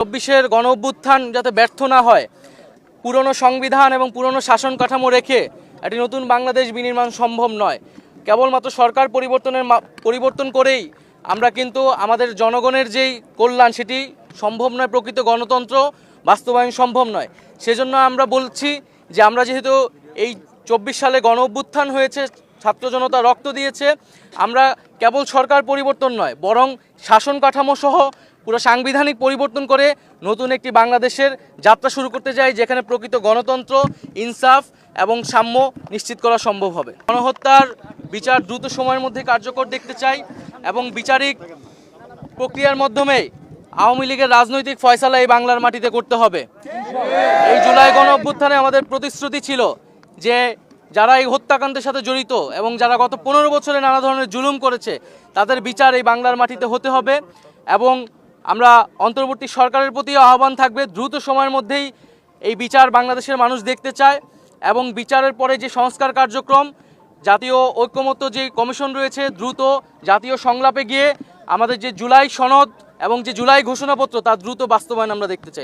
চব্বিশের গণ অভ্যুত্থান যাতে ব্যর্থ না হয়, পুরনো সংবিধান এবং পুরনো শাসন কাঠামো রেখে একটি নতুন বাংলাদেশ বিনির্মাণ সম্ভব নয়। কেবলমাত্র সরকার পরিবর্তনের পরিবর্তন করেই আমরা কিন্তু আমাদের জনগণের যেই কল্যাণ, সেটি সম্ভব নয়, প্রকৃত গণতন্ত্র বাস্তবায়ন সম্ভব নয়। সেজন্য আমরা বলছি যে আমরা যেহেতু এই চব্বিশ সালে গণ অভ্যুত্থান হয়েছে, ছাত্র জনতা রক্ত দিয়েছে, আমরা কেবল সরকার পরিবর্তন নয়, বরং শাসন কাঠামো সহ পুরো সাংবিধানিক পরিবর্তন করে নতুন একটি বাংলাদেশের যাত্রা শুরু করতে চাই, যেখানে প্রকৃত গণতন্ত্র, ইনসাফ এবং সাম্য নিশ্চিত করা সম্ভব হবে। গণহত্যার বিচার দ্রুত সময়ের মধ্যে কার্যকর দেখতে চাই এবং বিচারিক প্রক্রিয়ার মাধ্যমে আওয়ামী লীগের রাজনৈতিক ফয়সালা এই বাংলার মাটিতে করতে হবে। এই জুলাই গণ অভ্যুত্থানে আমাদের প্রতিশ্রুতি ছিল যে যারা এই হত্যাকাণ্ডের সাথে জড়িত এবং যারা গত পনেরো বছরে নানা ধরনের জুলুম করেছে, তাদের বিচার এই বাংলার মাটিতে হতে হবে এবং আমরা অন্তর্বর্তী সরকারের প্রতি আহ্বান থাকবে, দ্রুত সময়ের মধ্যেই এই বিচার বাংলাদেশের মানুষ দেখতে চায় এবং বিচারের পরে যে সংস্কার কার্যক্রম, জাতীয় ঐক্যমত্য যে কমিশন রয়েছে, দ্রুত জাতীয় সংলাপে গিয়ে আমাদের যে জুলাই সনদ এবং যে জুলাই ঘোষণাপত্র, তা দ্রুত বাস্তবায়ন আমরা দেখতে চাই।